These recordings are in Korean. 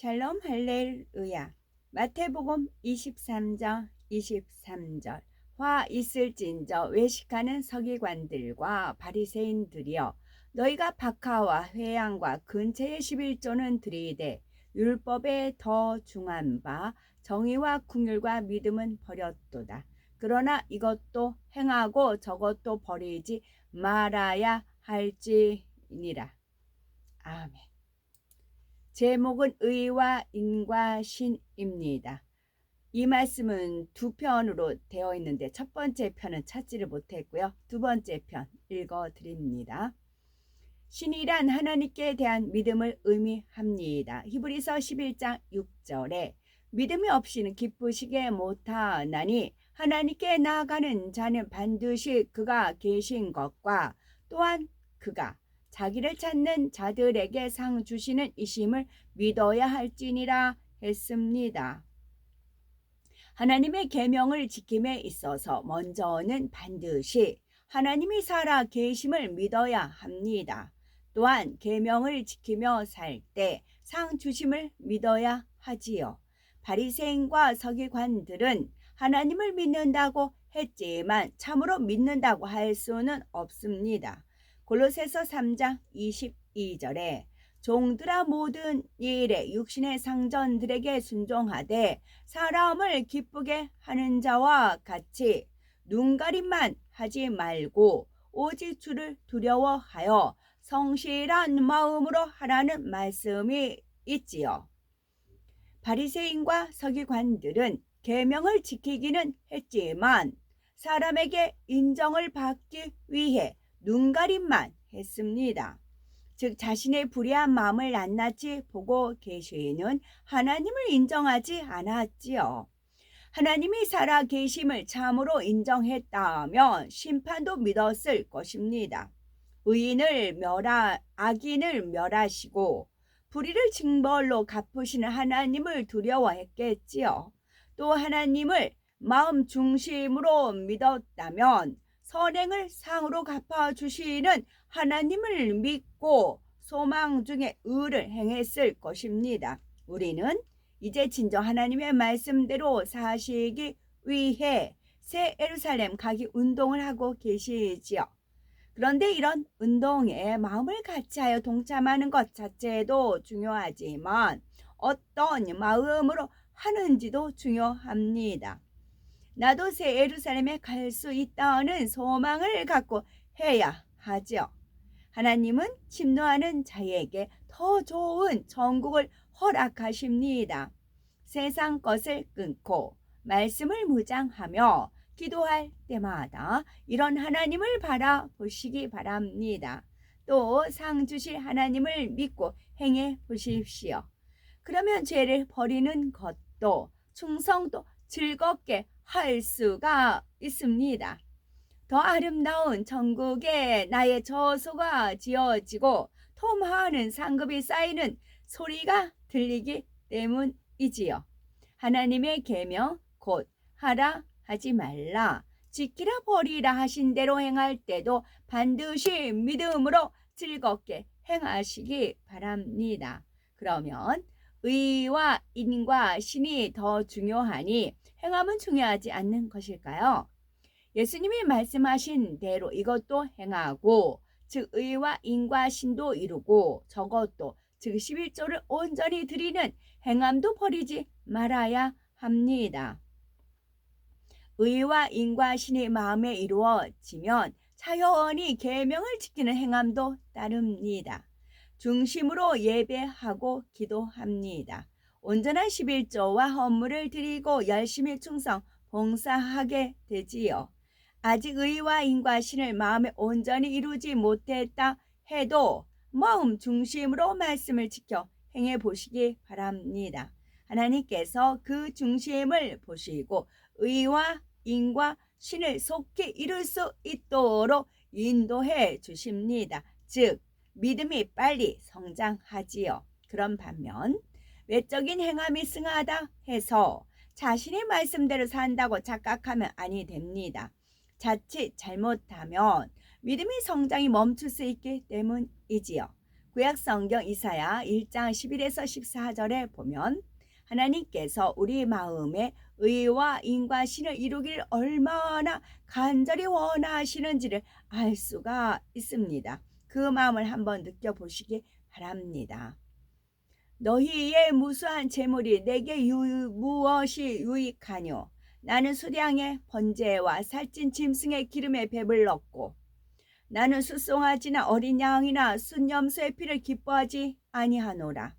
샬롬 할렐루야. 마태복음 23장 23절. 화 있을진저 외식하는 서기관들과 바리새인들이여 너희가 박하와 회양과 근처의 11조는 드리되 율법에 더 중한 바 정의와 궁율과 믿음은 버렸도다. 그러나 이것도 행하고 저것도 버리지 말아야 할지니라. 아멘. 제목은 의와 인과 신입니다. 이 말씀은 두 편으로 되어 있는데 첫 번째 편은 찾지를 못했고요. 두 번째 편 읽어 드립니다. 신이란 하나님께 대한 믿음을 의미합니다. 히브리서 11장 6절에 믿음이 없이는 기쁘시게 못하나니 하나님께 나아가는 자는 반드시 그가 계신 것과 또한 그가 자기를 찾는 자들에게 상 주시는 이심을 믿어야 할지니라 했습니다. 하나님의 계명을 지킴에 있어서 먼저는 반드시 하나님이 살아 계심을 믿어야 합니다. 또한 계명을 지키며 살 때 상 주심을 믿어야 하지요. 바리새인과 서기관들은 하나님을 믿는다고 했지만 참으로 믿는다고 할 수는 없습니다. 골로새서 3장 22절에 종들아 모든 일에 육신의 상전들에게 순종하되 사람을 기쁘게 하는 자와 같이 눈가림만 하지 말고 오직 주를 두려워하여 성실한 마음으로 하라는 말씀이 있지요. 바리새인과 서기관들은 계명을 지키기는 했지만 사람에게 인정을 받기 위해 눈가림만 했습니다. 즉 자신의 불의한 마음을 낱낱이 보고 계시는 하나님을 인정하지 않았지요. 하나님이 살아 계심을 참으로 인정했다면 심판도 믿었을 것입니다. 의인을 멸하 악인을 멸하시고 불의를 징벌로 갚으시는 하나님을 두려워했겠지요. 또 하나님을 마음 중심으로 믿었다면 선행을 상으로 갚아주시는 하나님을 믿고 소망 중에 의를 행했을 것입니다. 우리는 이제 진정 하나님의 말씀대로 사시기 위해 새 에루살렘 가기 운동을 하고 계시지요. 그런데 이런 운동에 마음을 같이 하여 동참하는 것 자체도 중요하지만 어떤 마음으로 하는지도 중요합니다. 나도 새 예루살렘에 갈 수 있다는 소망을 갖고 해야 하죠. 하나님은 침노하는 자에게 더 좋은 전국을 허락하십니다. 세상 것을 끊고 말씀을 무장하며 기도할 때마다 이런 하나님을 바라보시기 바랍니다. 또 상 주실 하나님을 믿고 행해 보십시오. 그러면 죄를 버리는 것도 충성도 즐겁게 할 수가 있습니다. 더 아름다운 천국에 나의 저소가 지어지고 더 많은 상급이 쌓이는 소리가 들리기 때문이지요. 하나님의 계명 곧 하라 하지 말라 지키라 버리라 하신 대로 행할 때도 반드시 믿음으로 즐겁게 행하시기 바랍니다. 그러면 의와 인과 신이 더 중요하니 행함은 중요하지 않는 것일까요? 예수님이 말씀하신 대로 이것도 행하고 즉 의와 인과 신도 이루고 저것도 즉 11조를 온전히 드리는 행함도 버리지 말아야 합니다. 의와 인과 신의 마음에 이루어지면 자연히 계명을 지키는 행함도 따릅니다. 중심으로 예배하고 기도합니다. 온전한 11조와 헌물을 드리고 열심히 충성 봉사하게 되지요. 아직 의와 인과 신을 마음에 온전히 이루지 못했다 해도 마음 중심으로 말씀을 지켜 행해 보시기 바랍니다. 하나님께서 그 중심을 보시고 의와 인과 신을 속히 이룰 수 있도록 인도해 주십니다. 즉 믿음이 빨리 성장하지요. 그런 반면 외적인 행함이 승하다 해서 자신의 말씀대로 산다고 착각하면 아니 됩니다. 자칫 잘못하면 믿음의 성장이 멈출 수 있기 때문이지요. 구약 성경 이사야 1장 11에서 14절에 보면 하나님께서 우리 마음에 의와 인과 신을 이루기를 얼마나 간절히 원하시는지를 알 수가 있습니다. 그 마음을 한번 느껴보시기 바랍니다. 너희의 무수한 재물이 내게 유, 무엇이 유익하뇨? 나는 수량의 번제와 살찐 짐승의 기름에 배불렀고 나는 수송아지나 어린 양이나 순염소의 피를 기뻐하지 아니하노라.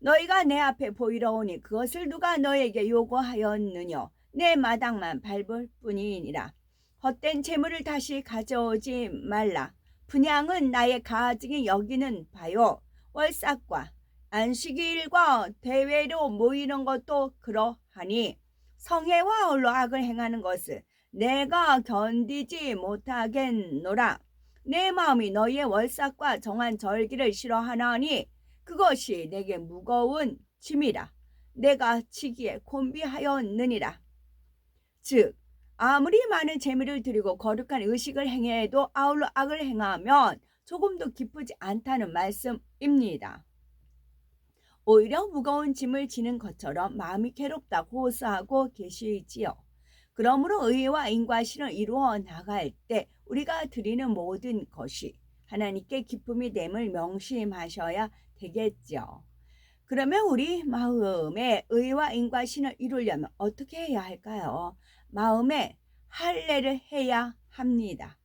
너희가 내 앞에 보이러 오니 그것을 누가 너에게 요구하였느뇨? 내 마당만 밟을 뿐이니라. 헛된 재물을 다시 가져오지 말라. 분양은 나의 가증이 여기는 바요. 월삭과 안식일과 대회로 모이는 것도 그러하니 성회와 홀로 악을 행하는 것을 내가 견디지 못하겠노라. 내 마음이 너희의 월삭과 정한 절기를 싫어하나니 그것이 내게 무거운 짐이라. 내가 지기에 곤비하였느니라. 즉 아무리 많은 재미를 드리고 거룩한 의식을 행해도 아울러 악을 행하면 조금도 기쁘지 않다는 말씀입니다. 오히려 무거운 짐을 지는 것처럼 마음이 괴롭다고 호소하고 계시지요. 그러므로 의와 인과신을 이루어 나갈 때 우리가 드리는 모든 것이 하나님께 기쁨이 됨을 명심하셔야 되겠죠. 그러면 우리 마음에 의와 인과신을 이루려면 어떻게 해야 할까요? 마음에 할례를 해야 합니다.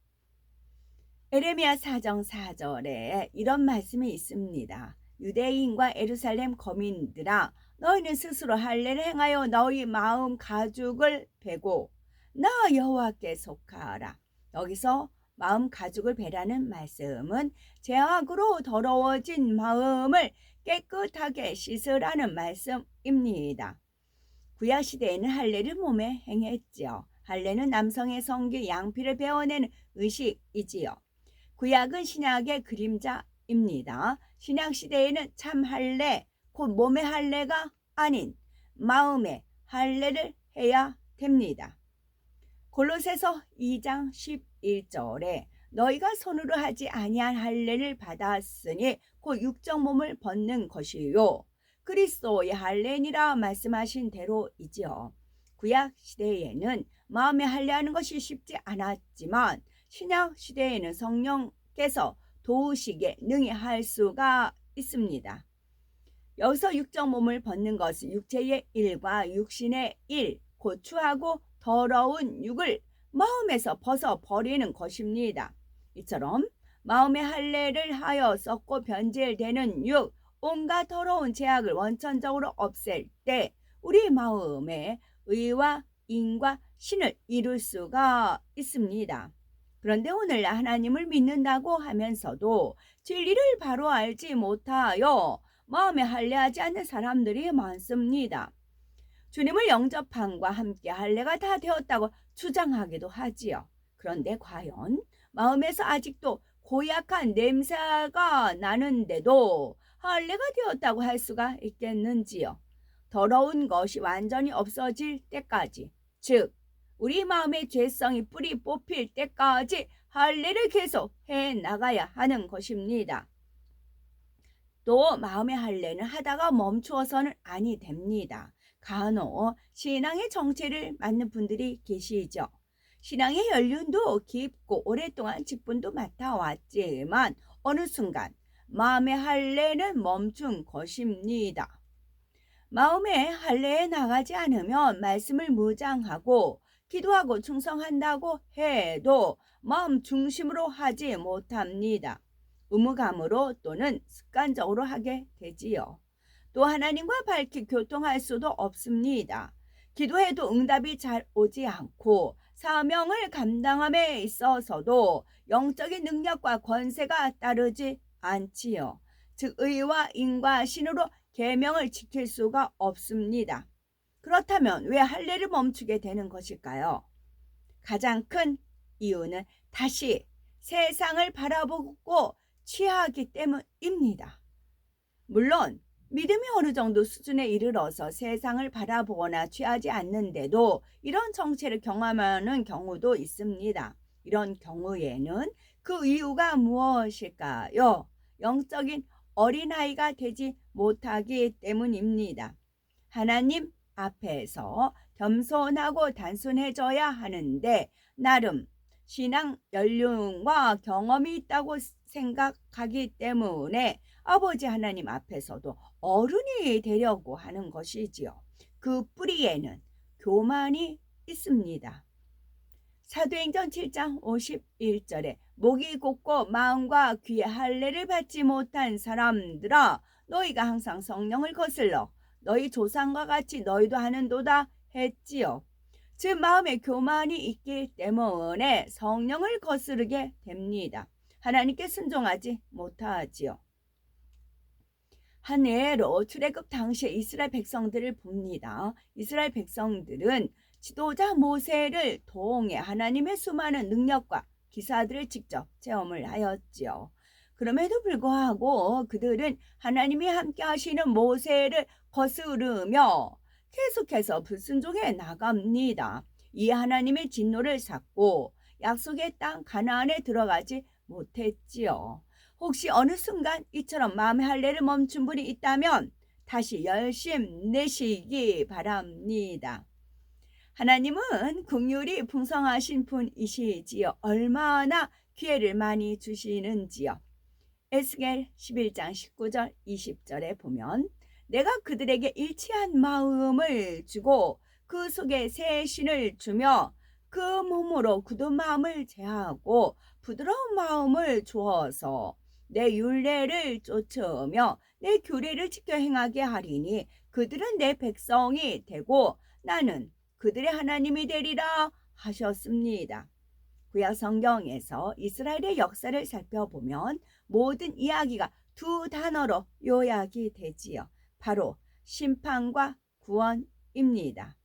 에레미야 4정 4절에 이런 말씀이 있습니다. 유대인과 에루살렘 거민들아 너희는 스스로 할례를 행하여 너희 마음 가죽을 베고 나 여호와께 속하라. 여기서 마음 가죽을 베라는 말씀은 제약으로 더러워진 마음을 깨끗하게 씻으라는 말씀입니다. 구약 시대에는 할례를 몸에 행했지요. 할례는 남성의 성기 양피를 베어내는 의식이지요. 구약은 신약의 그림자입니다. 신약 시대에는 참 할례, 곧 몸의 할례가 아닌 마음의 할례를 해야 됩니다. 골로새서 2장 11절에 너희가 손으로 하지 아니한 할례를 받았으니 곧 육적 몸을 벗는 것이요 그리스도의 할례니라 말씀하신 대로이지요. 구약 시대에는 마음에 할례하는 것이 쉽지 않았지만 신약 시대에는 성령께서 도우시게 능히 할 수가 있습니다. 여기서 육적 몸을 벗는 것은 육체의 일과 육신의 일, 고추하고 더러운 육을 마음에서 벗어 버리는 것입니다. 이처럼 마음의 할례를 하여 썩고 변질되는 육, 온갖 더러운 제약을 원천적으로 없앨 때 우리 마음에 의와 인과 신을 이룰 수가 있습니다. 그런데 오늘 하나님을 믿는다고 하면서도 진리를 바로 알지 못하여 마음에 할례하지 않는 사람들이 많습니다. 주님을 영접함과 함께 할례가 다 되었다고 주장하기도 하지요. 그런데 과연 마음에서 아직도 고약한 냄새가 나는데도 할례가 되었다고 할 수가 있겠는지요. 더러운 것이 완전히 없어질 때까지, 즉 우리 마음의 죄성이 뿌리 뽑힐 때까지 할례를 계속 해 나가야 하는 것입니다. 또 마음의 할례는 하다가 멈추어서는 아니 됩니다. 간혹 신앙의 정체를 맡는 분들이 계시죠. 신앙의 연륜도 깊고 오랫동안 직분도 맡아왔지만 어느 순간 마음의 할례는 멈춘 것입니다. 마음의 할례에 나가지 않으면 말씀을 무장하고 기도하고 충성한다고 해도 마음 중심으로 하지 못합니다. 의무감으로 또는 습관적으로 하게 되지요. 또 하나님과 밝히 교통할 수도 없습니다. 기도해도 응답이 잘 오지 않고 사명을 감당함에 있어서도 영적인 능력과 권세가 따르지 않지요. 즉 의와 인과 신으로 계명을 지킬 수가 없습니다. 그렇다면 왜 할례를 멈추게 되는 것일까요? 가장 큰 이유는 다시 세상을 바라보고 취하기 때문입니다. 물론 믿음이 어느 정도 수준에 이르러서 세상을 바라보거나 취하지 않는데도 이런 정체를 경험하는 경우도 있습니다. 이런 경우에는 그 이유가 무엇일까요? 영적인 어린아이가 되지 못하기 때문입니다. 하나님 앞에서 겸손하고 단순해져야 하는데 나름 신앙 연륜과 경험이 있다고 생각하기 때문에 아버지 하나님 앞에서도 어른이 되려고 하는 것이지요. 그 뿌리에는 교만이 있습니다. 사도행전 7장 51절에 목이 곧고 마음과 귀에 할례를 받지 못한 사람들아 너희가 항상 성령을 거슬러 너희 조상과 같이 너희도 하는도다 했지요. 즉 마음에 교만이 있기 때문에 성령을 거스르게 됩니다. 하나님께 순종하지 못하지요. 한 예로 출애굽 당시에 이스라엘 백성들을 봅니다. 이스라엘 백성들은 지도자 모세를 통해 하나님의 수많은 능력과 기사들을 직접 체험을 하였지요. 그럼에도 불구하고 그들은 하나님이 함께 하시는 모세를 거스르며 계속해서 불순종해 나갑니다. 이 하나님의 진노를 샀고 약속의 땅 가나안에 들어가지 못했지요. 혹시 어느 순간 이처럼 마음의 할례를 멈춘 분이 있다면 다시 열심 내시기 바랍니다. 하나님은 국률이 풍성하신 분이시지요. 얼마나 기회를 많이 주시는지요. 에스겔 11장 19절 20절에 보면 내가 그들에게 일치한 마음을 주고 그 속에 새 신을 주며 그 몸으로 굳은 마음을 제하고 부드러운 마음을 주어서 내 율례를 쫓으며 내 규례를 지켜 행하게 하리니 그들은 내 백성이 되고 나는 그들의 하나님이 되리라 하셨습니다. 구약 성경에서 이스라엘의 역사를 살펴보면 모든 이야기가 두 단어로 요약이 되지요. 바로 심판과 구원입니다.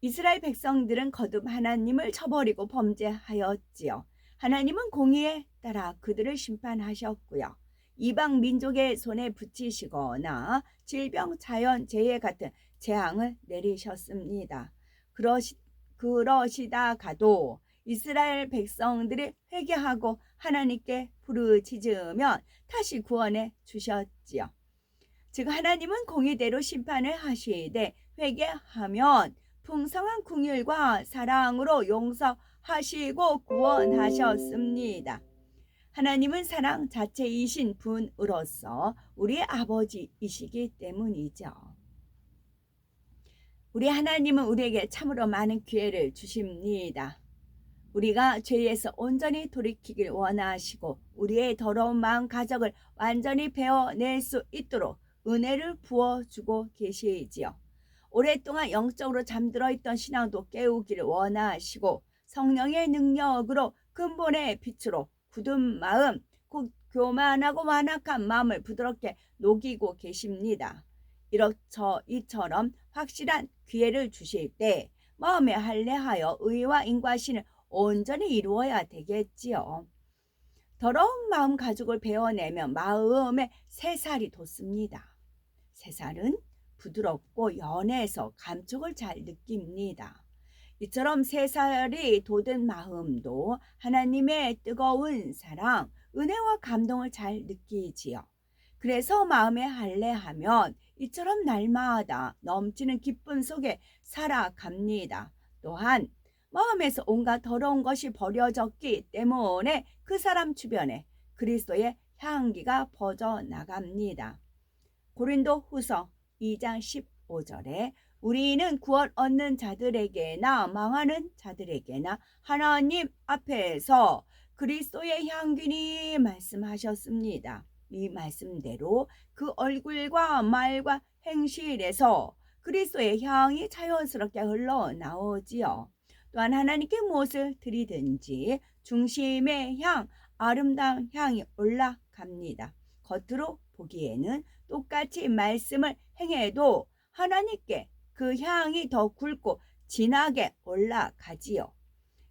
이스라엘 백성들은 거듭 하나님을 쳐버리고 범죄하였지요. 하나님은 공의에 따라 그들을 심판하셨고요. 이방 민족의 손에 붙이시거나 질병, 자연, 재해 같은 재앙을 내리셨습니다. 그러시, 그러시다 가도 이스라엘 백성들이 회개하고 하나님께 부르짖으면 다시 구원해 주셨지요. 즉 하나님은 공의대로 심판을 하시되 회개하면 풍성한 궁율과 사랑으로 용서하시고 구원하셨습니다. 하나님은 사랑 자체이신 분으로서 우리의 아버지이시기 때문이죠. 우리 하나님은 우리에게 참으로 많은 기회를 주십니다. 우리가 죄에서 온전히 돌이키길 원하시고 우리의 더러운 마음 가적을 완전히 베어낼 수 있도록 은혜를 부어주고 계시지요. 오랫동안 영적으로 잠들어 있던 신앙도 깨우기를 원하시고 성령의 능력으로 근본의 빛으로 굳은 마음, 곧 교만하고 완악한 마음을 부드럽게 녹이고 계십니다. 이렇저 이처럼 확실한 기회를 주실 때 마음에 할례하여 의와 인과신을 온전히 이루어야 되겠지요. 더러운 마음 가죽을 베어내면 마음에 새 살이 돋습니다. 새 살은 부드럽고 연해서 감촉을 잘 느낍니다. 이처럼 새 살이 돋은 마음도 하나님의 뜨거운 사랑, 은혜와 감동을 잘 느끼지요. 그래서 마음에 할례하면 이처럼 날마다 넘치는 기쁨 속에 살아갑니다. 또한 마음에서 온갖 더러운 것이 버려졌기 때문에 그 사람 주변에 그리스도의 향기가 퍼져 나갑니다. 고린도 후서 2장 15절에 우리는 구원 얻는 자들에게나 망하는 자들에게나 하나님 앞에서 그리스도의 향기니 말씀하셨습니다. 이 말씀대로 그 얼굴과 말과 행실에서 그리스도의 향이 자연스럽게 흘러나오지요. 또한 하나님께 무엇을 드리든지 중심의 향, 아름다운 향이 올라갑니다. 겉으로 보기에는 똑같이 말씀을 행해도 하나님께 그 향이 더 굵고 진하게 올라가지요.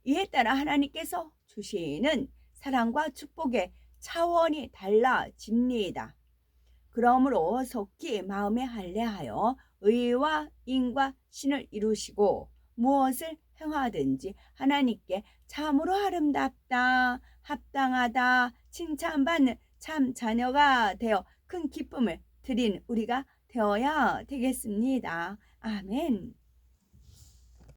이에 따라 하나님께서 주시는 사랑과 축복의 차원이 달라집니다. 그러므로 속히 마음에 할례하여 의와 인과 신을 이루시고 무엇을 행하든지 하나님께 참으로 아름답다, 합당하다, 칭찬받는 참 자녀가 되어 큰 기쁨을 드린 우리가 되어야 되겠습니다. 아멘.